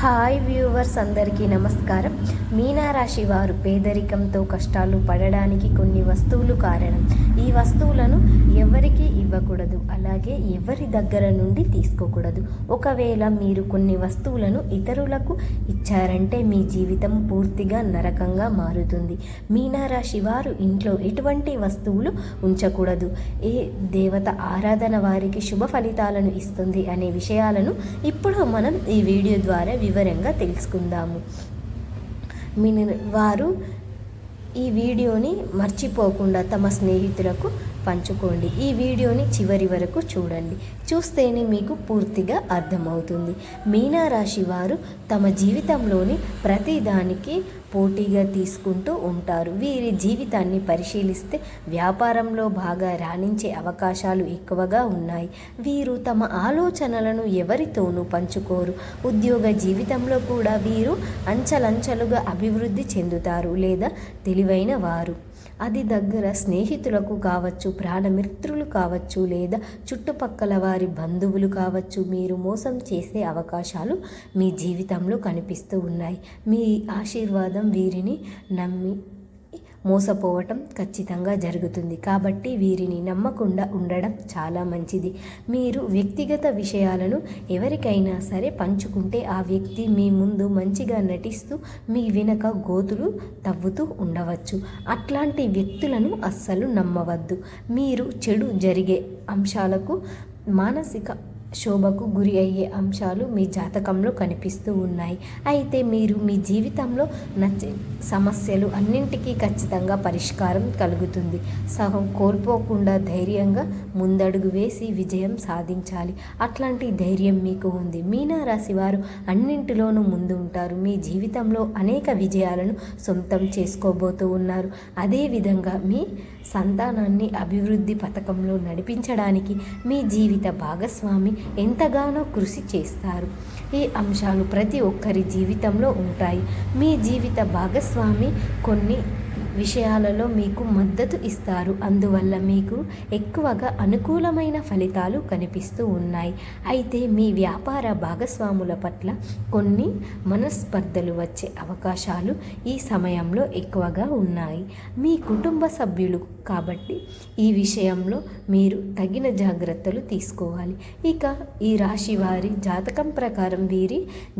Hi viewers అందరికీ నమస్కారం. మీనారాశి వారు పేదరికంతో కష్టాలు పడడానికి కొన్ని వస్తువులు కారణం. ఈ వస్తువులను ఎవరికి ఇవ్వకూడదు. అలాగే ఎవరి దగ్గర నుండి తీసుకోకూడదు. ఒకవేళ మీరు కొన్ని వస్తువులను ఇతరులకు ఇచ్చారంటే మీ జీవితం పూర్తిగా నరకంగా మారుతుంది. మీనారాశి వారు ఇంట్లో ఎటువంటి వస్తువులు ఉంచకూడదు. ఏ దేవత ఆరాధన వారికి శుభ ఫలితాలను ఇస్తుంది అనే విషయాలను ఇప్పుడు మనం ఈ వీడియో ద్వారా వివరంగా తెలుసుకుందాము. మీ వారు ఈ వీడియోని మర్చిపోకుండా తమ స్నేహితులకు పంచుకోండి. ఈ వీడియోని చివరి వరకు చూడండి. చూస్తేనే మీకు పూర్తిగా అర్థమవుతుంది. మీనారాశి వారు తమ జీవితంలోని ప్రతిదానికి పోటీగా తీసుకుంటూ ఉంటారు. వీరి జీవితాన్ని పరిశీలిస్తే వ్యాపారంలో బాగా రాణించే అవకాశాలు ఎక్కువగా ఉన్నాయి. వీరు తమ ఆలోచనలను ఎవరితోనూ పంచుకోరు. ఉద్యోగ జీవితంలో కూడా వీరు అంచలంచలుగా అభివృద్ధి చెందుతారు లేదా తెలివైన వారు. అది దగ్గర స్నేహితులకు కావచ్చు ప్రాణమిత్రులు కావచ్చు లేదా చుట్టుపక్కల వారి బంధువులు కావచ్చు మీరు మోసం చేసే అవకాశాలు మీ జీవితంలో కనిపిస్తూ ఉన్నాయి. మీ ఆశీర్వాదం వీరిని నమ్మి మోసపోవటం ఖచ్చితంగా జరుగుతుంది. కాబట్టి వీరిని నమ్మకుండా ఉండడం చాలా మంచిది. మీరు వ్యక్తిగత విషయాలను ఎవరికైనా సరే పంచుకుంటే ఆ వ్యక్తి మీ ముందు మంచిగా నటిస్తూ మీ వెనక గోతులు తవ్వుతూ ఉండవచ్చు. అట్లాంటి వ్యక్తులను అస్సలు నమ్మవద్దు. మీరు చెడు జరిగే అంశాలకు మానసిక శోభకు గురి అయ్యే అంశాలు మీ జాతకంలో కనిపిస్తూ ఉన్నాయి. అయితే మీరు మీ జీవితంలో నచ్చే సమస్యలు అన్నింటికీ ఖచ్చితంగా పరిష్కారం కలుగుతుంది. సహం కోల్పోకుండా ధైర్యంగా ముందడుగు వేసి విజయం సాధించాలి. అట్లాంటి ధైర్యం మీకు ఉంది. మీనారాశి వారు అన్నింటిలోనూ ముందు ఉంటారు మీ జీవితంలో అనేక విజయాలను సొంతం చేసుకోబోతూ ఉన్నారు. అదేవిధంగా మీ సంతానాన్ని అభివృద్ధి పథకంలో నడిపించడానికి మీ జీవిత భాగస్వామి ఎంతగానో కృషి చేస్తారు. ఈ అంశాలు ప్రతి ఒక్కరి జీవితంలో ఉంటాయి. మీ జీవిత భాగస్వామి కొన్ని విషయాలలో మీకు మద్దతు ఇస్తారు. అందువల్ల మీకు ఎక్కువగా అనుకూలమైన ఫలితాలు కనిపిస్తూ ఉన్నాయి. అయితే మీ వ్యాపార భాగస్వాముల పట్ల కొన్ని మనస్పర్ధలు వచ్చే అవకాశాలు ఈ సమయంలో ఎక్కువగా ఉన్నాయి. మీ కుటుంబ సభ్యులు కాబట్టి ఈ విషయంలో మీరు తగిన జాగ్రత్తలు తీసుకోవాలి. ఇక ఈ రాశి వారి జాతకం ప్రకారం వీరి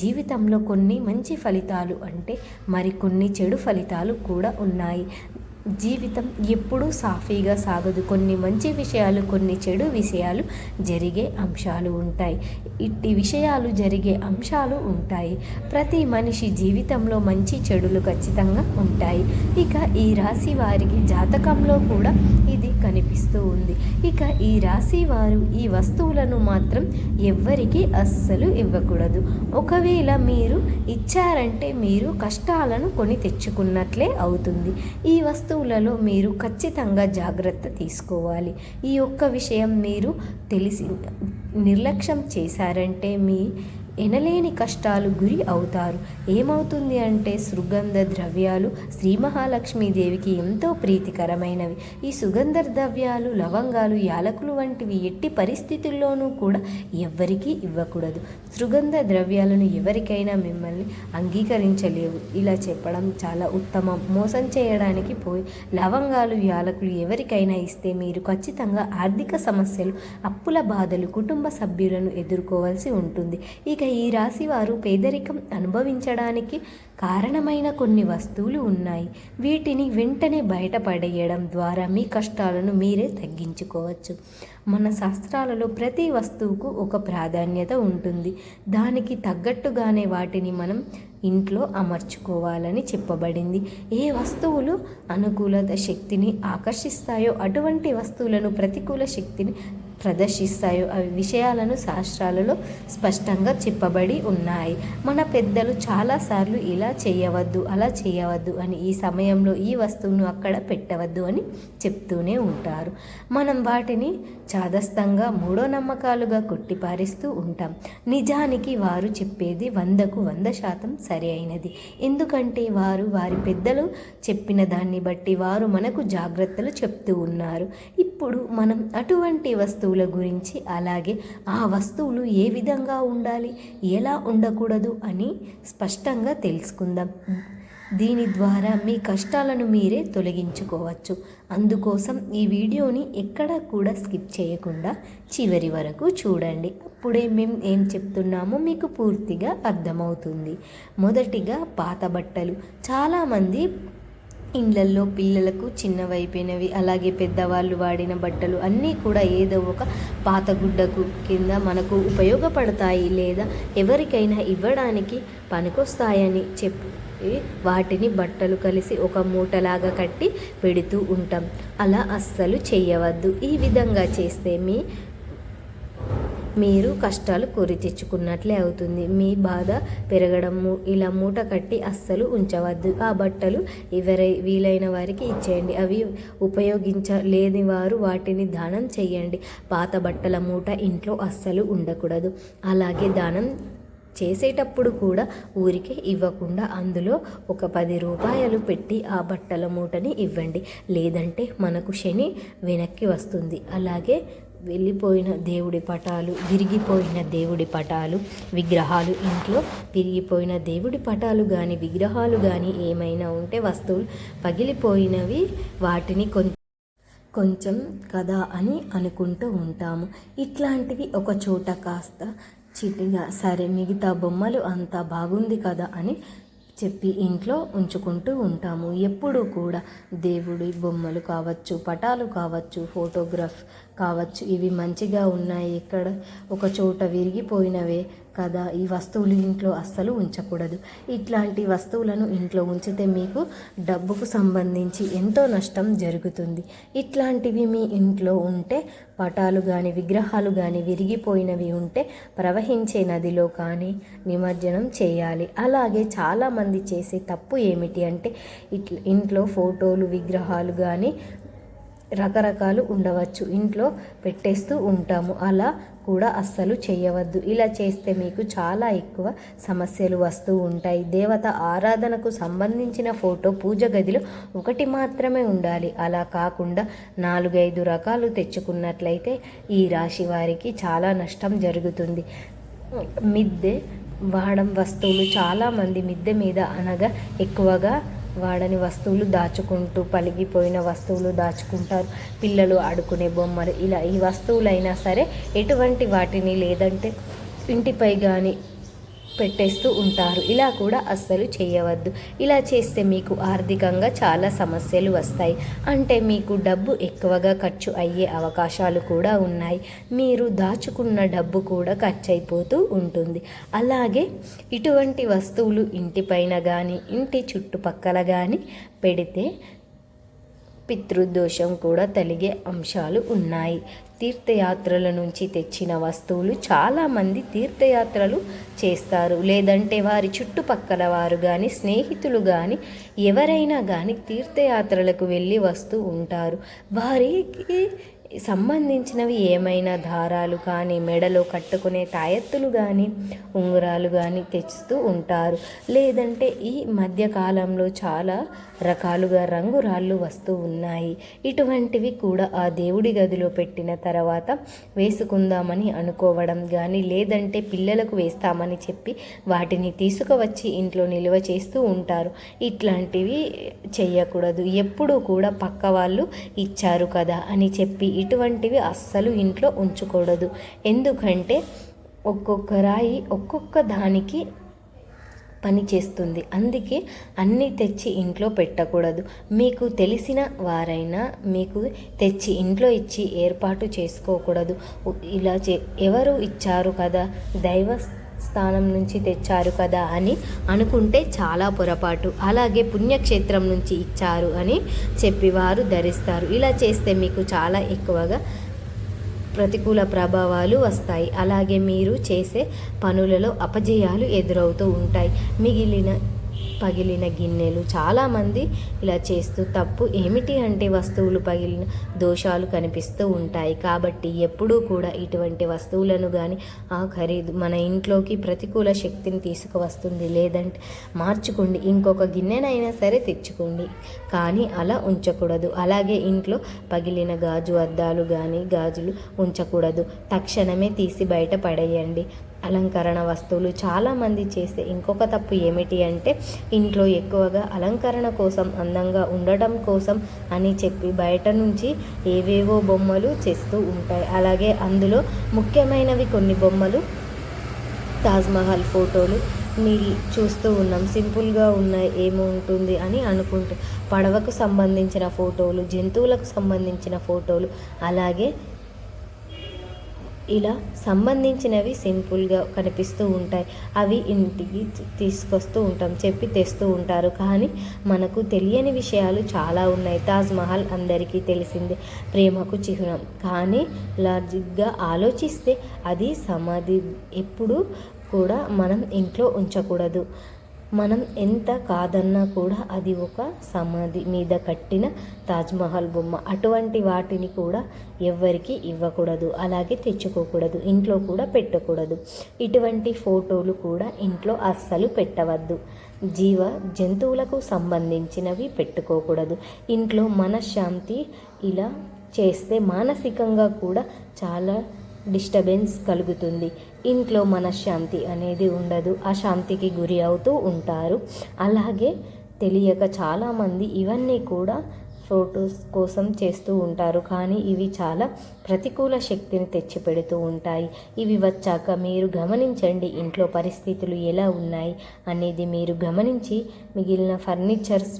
జీవితంలో కొన్ని మంచి ఫలితాలు అంటే మరికొన్ని చెడు ఫలితాలు కూడా ఉన్నాయి. జీవితం ఎప్పుడూ సాఫీగా సాగదు. కొన్ని మంచి విషయాలు కొన్ని చెడు విషయాలు జరిగే అంశాలు ఉంటాయి. ఇట్టి విషయాలు జరిగే అంశాలు ఉంటాయి. ప్రతి మనిషి జీవితంలో మంచి చెడులు ఖచ్చితంగా ఉంటాయి. ఇక ఈ రాశి వారికి జాతకంలో కూడా ఇది కనిపిస్తూ ఉంది. ఇక ఈ రాశి వారు ఈ వస్తువులను మాత్రం ఎవ్వరికీ అస్సలు ఇవ్వకూడదు. ఒకవేళ మీరు ఇచ్చారంటే మీరు కష్టాలను కొని తెచ్చుకున్నట్లే అవుతుంది. ఈ వస్తువులలో మీరు ఖచ్చితంగా జాగ్రత్త తీసుకోవాలి. ఈ ఒక్క విషయం మీరు తెలిసి నిర్లక్ష్యం చేశారంటే మీ ఎనలేని కష్టాలు గురి అవుతారు. ఏమవుతుంది అంటే సుగంధ ద్రవ్యాలు శ్రీ మహాలక్ష్మీదేవికి ఎంతో ప్రీతికరమైనవి. ఈ సుగంధ ద్రవ్యాలు లవంగాలు యాలకులు వంటివి ఎట్టి పరిస్థితుల్లోనూ కూడా ఎవ్వరికీ ఇవ్వకూడదు. సుగంధ ద్రవ్యాలను ఎవరికైనా మిమ్మల్ని అంగీకరించలేవు. ఇలా చెప్పడం చాలా ఉత్తమం. మోసం చేయడానికి పోయి లవంగాలు యాలకులు ఎవరికైనా ఇస్తే మీరు ఖచ్చితంగా ఆర్థిక సమస్యలు అప్పుల బాధలు కుటుంబ సభ్యులను ఎదుర్కోవాల్సి ఉంటుంది. ఇక ఈ రాశి వారు పేదరికం అనుభవించడానికి కారణమైన కొన్ని వస్తువులు ఉన్నాయి. వీటిని వెంటనే బయటపడేయడం ద్వారా మీ కష్టాలను మీరే తగ్గించుకోవచ్చు. మన శాస్త్రాలలో ప్రతి వస్తువుకు ఒక ప్రాధాన్యత ఉంటుంది. దానికి తగ్గట్టుగానే వాటిని మనం ఇంట్లో అమర్చుకోవాలని చెప్పబడింది. ఏ వస్తువులు అనుకూలత శక్తిని ఆకర్షిస్తాయో అటువంటి వస్తువులను ప్రతికూల శక్తిని ప్రదర్శిస్తాయో అవి విషయాలను శాస్త్రాలలో స్పష్టంగా చెప్పబడి ఉన్నాయి. మన పెద్దలు చాలాసార్లు ఇలా చేయవద్దు అలా చేయవద్దు అని ఈ సమయంలో ఈ వస్తువును అక్కడ పెట్టవద్దు అని చెప్తూనే ఉంటారు. మనం వాటిని చాదస్తంగా మూఢనమ్మకాలుగా కొట్టిపారేస్తూ ఉంటాం. నిజానికి వారు చెప్పేది వందకు వంద శాతం సరి అయినది. ఎందుకంటే వారు వారి పెద్దలు చెప్పిన దాన్ని బట్టి వారు మనకు జాగ్రత్తలు చెప్తూ ఉన్నారు. ఇప్పుడు మనం అటువంటి వస్తువుల గురించి అలాగే ఆ వస్తువులు ఏ విధంగా ఉండాలి ఎలా ఉండకూడదు అని స్పష్టంగా తెలుసుకుందాం. దీని ద్వారా మీ కష్టాలను మీరే తొలగించుకోవచ్చు. అందుకోసం ఈ వీడియోని ఎక్కడా కూడా స్కిప్ చేయకుండా చివరి వరకు చూడండి. అప్పుడే మేము ఏం చెప్తున్నామో మీకు పూర్తిగా అర్థమవుతుంది. మొదటిగా పాత బట్టలు. చాలామంది ఇండ్లల్లో పిల్లలకు చిన్నవైపోయినవి అలాగే పెద్దవాళ్ళు వాడిన బట్టలు అన్నీ కూడా ఏదో ఒక పాత గుడ్డకు కింద మనకు ఉపయోగపడతాయి లేదా ఎవరికైనా ఇవ్వడానికి పనికొస్తాయని చెప్పు వాటిని బట్టలు కలిసి ఒక మూటలాగా కట్టి పెడుతూ ఉంటాం. అలా అస్సలు చేయవద్దు ఈ విధంగా చేస్తే మీ మీరు కష్టాలు కోరి తెచ్చుకున్నట్లే అవుతుంది. మీ బాధ పెరగడం ఇలా మూట కట్టి అస్సలు ఉంచవద్దు. ఆ బట్టలు ఎవరై వీలైన వారికి ఇచ్చేయండి. అవి ఉపయోగించలేని వారు వాటిని దానం చేయండి పాత బట్టల మూట ఇంట్లో అస్సలు ఉండకూడదు. అలాగే దానం చేసేటప్పుడు కూడా ఊరికే ఇవ్వకుండా అందులో ఒక పది రూపాయలు పెట్టి ఆ బట్టల మూటని ఇవ్వండి. లేదంటే మనకు శని వెనక్కి వస్తుంది. అలాగే వెళ్ళిపోయిన దేవుడి పటాలు విరిగిపోయిన దేవుడి పటాలు విగ్రహాలు ఇంట్లో విరిగిపోయిన దేవుడి పటాలు కానీ విగ్రహాలు కానీ ఏమైనా ఉంటే వస్తువులు పగిలిపోయినవి వాటిని కొంచెం కొంచెం కదా అని అనుకుంటూ ఉంటాము. ఇట్లాంటివి ఒక చోట కాస్త చిటిగా సరే మిగతా బొమ్మలు అంతా బాగుంది కదా అని చెప్పి ఇంట్లో ఉంచుకుంటూ ఉంటాము. ఎప్పుడూ కూడా దేవుడి బొమ్మలు కావచ్చు పటాలు కావచ్చు ఫోటోగ్రాఫ్ కావచ్చు. ఇవి మంచిగా ఉన్నాయి. ఇక్కడ ఒక చోట విరిగిపోయినవే కదా. ఈ వస్తువులు ఇంట్లో అస్సలు ఉంచకూడదు. ఇట్లాంటి వస్తువులను ఇంట్లో ఉంచితే మీకు డబ్బుకు సంబంధించి ఎంతో నష్టం జరుగుతుంది. ఇట్లాంటివి మీ ఇంట్లో ఉంటే పటాలు కానీ విగ్రహాలు కానీ విరిగిపోయినవి ఉంటే ప్రవహించే నదిలో కానీ నిమజ్జనం చేయాలి. అలాగే చాలామంది చేసే తప్పు ఏమిటి అంటే ఇట్లా ఇంట్లో ఫోటోలు విగ్రహాలు కానీ రకరకాలు ఉండవచ్చు. ఇంట్లో పెట్టేస్తూ ఉంటాము. అలా కూడా అస్సలు చేయవద్దు. ఇలా చేస్తే మీకు చాలా ఎక్కువ సమస్యలు వస్తూ ఉంటాయి. దేవత ఆరాధనకు సంబంధించిన ఫోటో పూజ గదిలో ఒకటి మాత్రమే ఉండాలి. అలా కాకుండా నాలుగైదు రకాలు తెచ్చుకున్నట్లయితే ఈ రాశి వారికి చాలా నష్టం జరుగుతుంది. మిద్దె వాడం వస్తువులు చాలామంది మిద్దె మీద అనగా ఎక్కువగా వాడని వస్తువులు దాచుకుంటూ పలిగిపోయిన వస్తువులు దాచుకుంటారు. పిల్లలు ఆడుకునే బొమ్మలు ఇలా ఈ వస్తువులైనా సరే ఎటువంటి వాటిని లేదంటే ఇంటిపై కానీ పెట్టేస్తూ ఉంటారు. ఇలా కూడా అస్సలు చేయవద్దు. ఇలా చేస్తే మీకు ఆర్థికంగా చాలా సమస్యలు వస్తాయి. అంటే మీకు డబ్బు ఎక్కువగా ఖర్చు అయ్యే అవకాశాలు కూడా ఉన్నాయి. మీరు దాచుకున్న డబ్బు కూడా ఖర్చు అయిపోతూ ఉంటుంది. అలాగే ఇటువంటి వస్తువులు ఇంటిపైన కానీ ఇంటి చుట్టుపక్కల కానీ పెడితే పితృదోషం కూడా తలిగే అంశాలు ఉన్నాయి. తీర్థయాత్రల నుంచి తెచ్చిన వస్తువులు చాలామంది తీర్థయాత్రలు చేస్తారు. లేదంటే వారి చుట్టుపక్కల వారు కానీ స్నేహితులు కానీ ఎవరైనా కానీ తీర్థయాత్రలకు వెళ్ళి వస్తూ ఉంటారు. వారికి సంబంధించినవి ఏమైనా దారాలు కానీ మెడలో కట్టుకునే తాయెత్తులు కానీ ఉంగరాలు కానీ తెచ్చుతూ ఉంటారు. లేదంటే ఈ మధ్యకాలంలో చాలా రకాలుగా రంగురాళ్ళు వస్తూ ఉన్నాయి. ఇటువంటివి కూడా ఆ దేవుడి గదిలో పెట్టిన తర్వాత వేసుకుందామని అనుకోవడం కానీ లేదంటే పిల్లలకు వేస్తామని చెప్పి వాటిని తీసుకువచ్చి ఇంట్లో నిల్వ చేస్తూ ఉంటారు. ఇట్లాంటి ఇలాంటివి చేయకూడదు ఎప్పుడూ కూడా పక్క వాళ్ళు ఇచ్చారు కదా అని చెప్పి ఇటువంటివి అస్సలు ఇంట్లో ఉంచకూడదు. ఎందుకంటే ఒక్కొక్క రాయి ఒక్కొక్క దానికి పని చేస్తుంది. అందుకే అన్నీ తెచ్చి ఇంట్లో పెట్టకూడదు. మీకు తెలిసిన వారైనా మీకు తెచ్చి ఇంట్లో ఇచ్చి ఏర్పాటు చేసుకోకూడదు. ఇలా చే ఎవరు ఇచ్చారు కదా దైవ స్థానం నుంచి తెచ్చారు కదా అని అనుకుంటే చాలా పొరపాటు. అలాగే పుణ్యక్షేత్రం నుంచి ఇచ్చారు అని చెప్పి వారు ధరిస్తారు. ఇలా చేస్తే మీకు చాలా ఎక్కువగా ప్రతికూల ప్రభావాలు వస్తాయి. అలాగే మీరు చేసే పనులలో అపజయాలు ఎదురవుతూ ఉంటాయి. మిగిలిన పగిలిన గిన్నెలు చాలామంది ఇలా చేస్తూ తప్పు ఏమిటి అంటే వస్తువులు పగిలిన దోషాలు కనిపిస్తూ ఉంటాయి. కాబట్టి ఎప్పుడూ కూడా ఇటువంటి వస్తువులను కానీ ఆ ఖరీదు మన ఇంట్లోకి ప్రతికూల శక్తిని తీసుకువస్తుంది లేదంటే మార్చుకోండి ఇంకొక గిన్నెనైనా సరే తెచ్చుకోండి. కానీ అలా ఉంచకూడదు. అలాగే ఇంట్లో పగిలిన గాజు అద్దాలు కానీ గాజులు ఉంచకూడదు. తక్షణమే తీసి బయట పడేయండి. అలంకరణ వస్తువులు చాలామంది చేసే ఇంకొక తప్పు ఏమిటి అంటే ఇంట్లో ఎక్కువగా అలంకరణ కోసం అందంగా ఉండటం కోసం అని చెప్పి బయట నుంచి ఏవేవో బొమ్మలు చేస్తూ ఉంటాయి. అలాగే అందులో ముఖ్యమైనవి కొన్ని బొమ్మలు తాజ్మహల్ ఫోటోలు మీరు చూస్తూ ఉన్నాం సింపుల్గా ఉన్నాయి ఏమో ఉంటుంది అని అనుకుంటూ పడవకు సంబంధించిన ఫోటోలు జంతువులకు సంబంధించిన ఫోటోలు అలాగే ఇలా సంబంధించినవి సింపుల్గా కనిపిస్తూ ఉంటాయి. అవి ఇంటికి తీసుకొస్తూ ఉంటాం చెప్పి తెస్తూ ఉంటారు. కానీ మనకు తెలియని విషయాలు చాలా ఉన్నాయి. తాజ్మహల్ అందరికీ తెలిసిందే. ప్రేమకు చిహ్నం. కానీ లాజిక్గా ఆలోచిస్తే అది సమాధి. ఎప్పుడు కూడా మనం ఇంట్లో ఉంచకూడదు. మనం ఎంత కాదన్నా కూడా అది ఒక సమాధి మీద కట్టిన తాజ్మహల్ బొమ్మ. అటువంటి వాటిని కూడా ఎవ్వరికి ఇవ్వకూడదు. అలాగే తెచ్చుకోకూడదు. ఇంట్లో కూడా పెట్టకూడదు. ఇటువంటి ఫోటోలు కూడా ఇంట్లో అస్సలు పెట్టవద్దు. జీవ జంతువులకు సంబంధించినవి పెట్టుకోకూడదు. ఇంట్లో మనశ్శాంతి ఇలా చేస్తే మానసికంగా కూడా చాలా డిస్టర్బెన్స్ కలుగుతుంది. ఇంట్లో మనశ్శాంతి అనేది ఉండదు. అశాంతికి గురి అవుతూ ఉంటారు. అలాగే తెలియక చాలామంది ఇవన్నీ కూడా ఫొటోస్ కోసం చేస్తూ ఉంటారు. కానీ ఇవి చాలా ప్రతికూల శక్తిని తెచ్చిపెడుతూ ఉంటాయి. ఇవి వచ్చాక మీరు గమనించండి ఇంట్లో పరిస్థితులు ఎలా ఉన్నాయి అనేది మీరు గమనించి మిగిలిన ఫర్నిచర్స్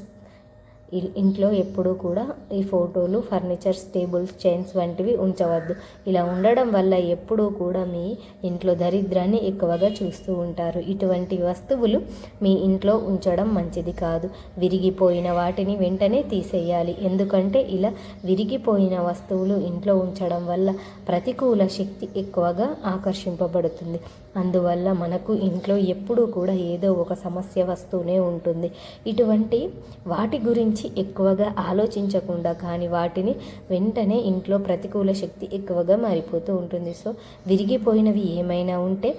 ఇంట్లో ఎప్పుడూ కూడా ఈ ఫోటోలు ఫర్నిచర్స్ టేబుల్స్ చైన్స్ వంటివి ఉంచవద్దు. ఇలా ఉండడం వల్ల ఎప్పుడూ కూడా మీ ఇంట్లో దరిద్రాన్ని ఎక్కువగా చూస్తూ ఉంటారు. ఇటువంటి వస్తువులు మీ ఇంట్లో ఉంచడం మంచిది కాదు. విరిగిపోయిన వాటిని వెంటనే తీసేయాలి. ఎందుకంటే ఇలా విరిగిపోయిన వస్తువులు ఇంట్లో ఉంచడం వల్ల ప్రతికూల శక్తి ఎక్కువగా ఆకర్షింపబడుతుంది. అందువల్ల మనకు ఇంట్లో ఎప్పుడూ కూడా ఏదో ఒక సమస్య వస్తూనే ఉంటుంది. ఇటువంటి వాటి గురించి గురించి ఎక్కువగా ఆలోచించకుండా కానీ వాటిని వెంటనే ఇంట్లో ప్రతికూల శక్తి ఎక్కువగా మారిపోతూ ఉంటుంది. సో విరిగిపోయినవి ఏమైనా ఉంటే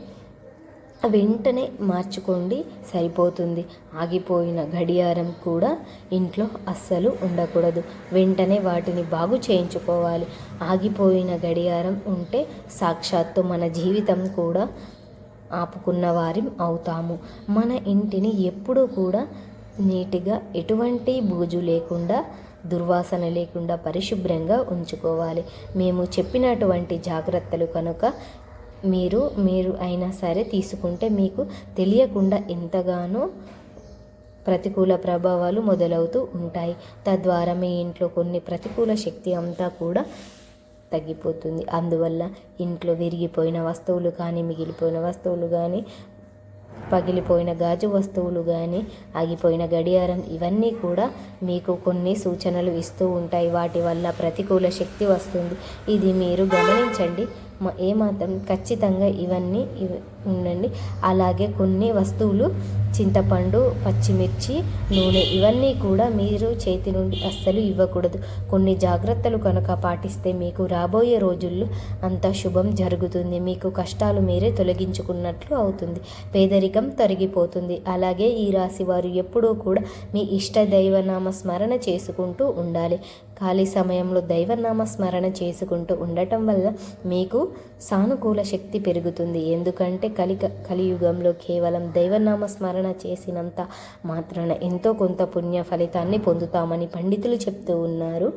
వెంటనే మార్చుకోండి సరిపోతుంది. ఆగిపోయిన గడియారం కూడా ఇంట్లో అస్సలు ఉండకూడదు. వెంటనే వాటిని బాగు చేయించుకోవాలి. ఆగిపోయిన గడియారం ఉంటే సాక్షాత్తు మన జీవితం కూడా ఆపుకున్న వారి అవుతాము. మన ఇంటిని ఎప్పుడూ కూడా నీట్గా ఎటువంటి బూజు లేకుండా దుర్వాసన లేకుండా పరిశుభ్రంగా ఉంచుకోవాలి. మేము చెప్పినటువంటి జాగ్రత్తలు కనుక మీరు మీరు అయినా సరే తీసుకుంటే మీకు తెలియకుండా ఎంతగానో ప్రతికూల ప్రభావాలు మొదలవుతూ ఉంటాయి. తద్వారా మీ ఇంట్లో కొన్ని ప్రతికూల శక్తి అంతా కూడా తగ్గిపోతుంది. అందువల్ల ఇంట్లో విరిగిపోయిన వస్తువులు కానీ మిగిలిపోయిన వస్తువులు కానీ పగిలిపోయిన గాజు వస్తువులు కానీ ఆగిపోయిన గడియారం ఇవన్నీ కూడా మీకు కొన్ని సూచనలు ఇస్తూ ఉంటాయి. వాటి వల్ల ప్రతికూల శక్తి వస్తుంది. ఇది మీరు గమనించండి. ఏమాత్రం ఖచ్చితంగా ఇవన్నీ ఉండండి. అలాగే కొన్ని వస్తువులు చింతపండు పచ్చిమిర్చి నూనె ఇవన్నీ కూడా మీరు చేతి నుండి అస్సలు ఇవ్వకూడదు. కొన్ని జాగ్రత్తలు కనుక పాటిస్తే మీకు రాబోయే రోజుల్లో అంత శుభం జరుగుతుంది. మీకు కష్టాలు మీరే తొలగించుకున్నట్లు అవుతుంది. పేదరికం తొలగిపోతుంది అలాగే ఈ రాశి వారు ఎప్పుడూ కూడా మీ ఇష్ట దైవనామ స్మరణ చేసుకుంటూ ఉండాలి. ఖాళీ సమయంలో దైవనామ స్మరణ చేసుకుంటూ ఉండటం వల్ల మీకు సానుకూల శక్తి పెరుగుతుంది. ఎందుకంటే కలిక కలియుగంలో కేవలం దైవనామ స్మరణ చేసినంత మాత్రాన ఎంతో కొంత పుణ్య ఫలితాన్ని పొందుతామని పండితులు చెప్తూ ఉన్నారు.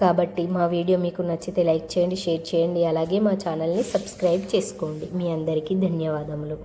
కాబట్టి మా వీడియో మీకు నచ్చితే లైక్ చేయండి షేర్ చేయండి. అలాగే మా ఛానల్ని సబ్స్క్రైబ్ చేసుకోండి. మీ అందరికీ ధన్యవాదములు.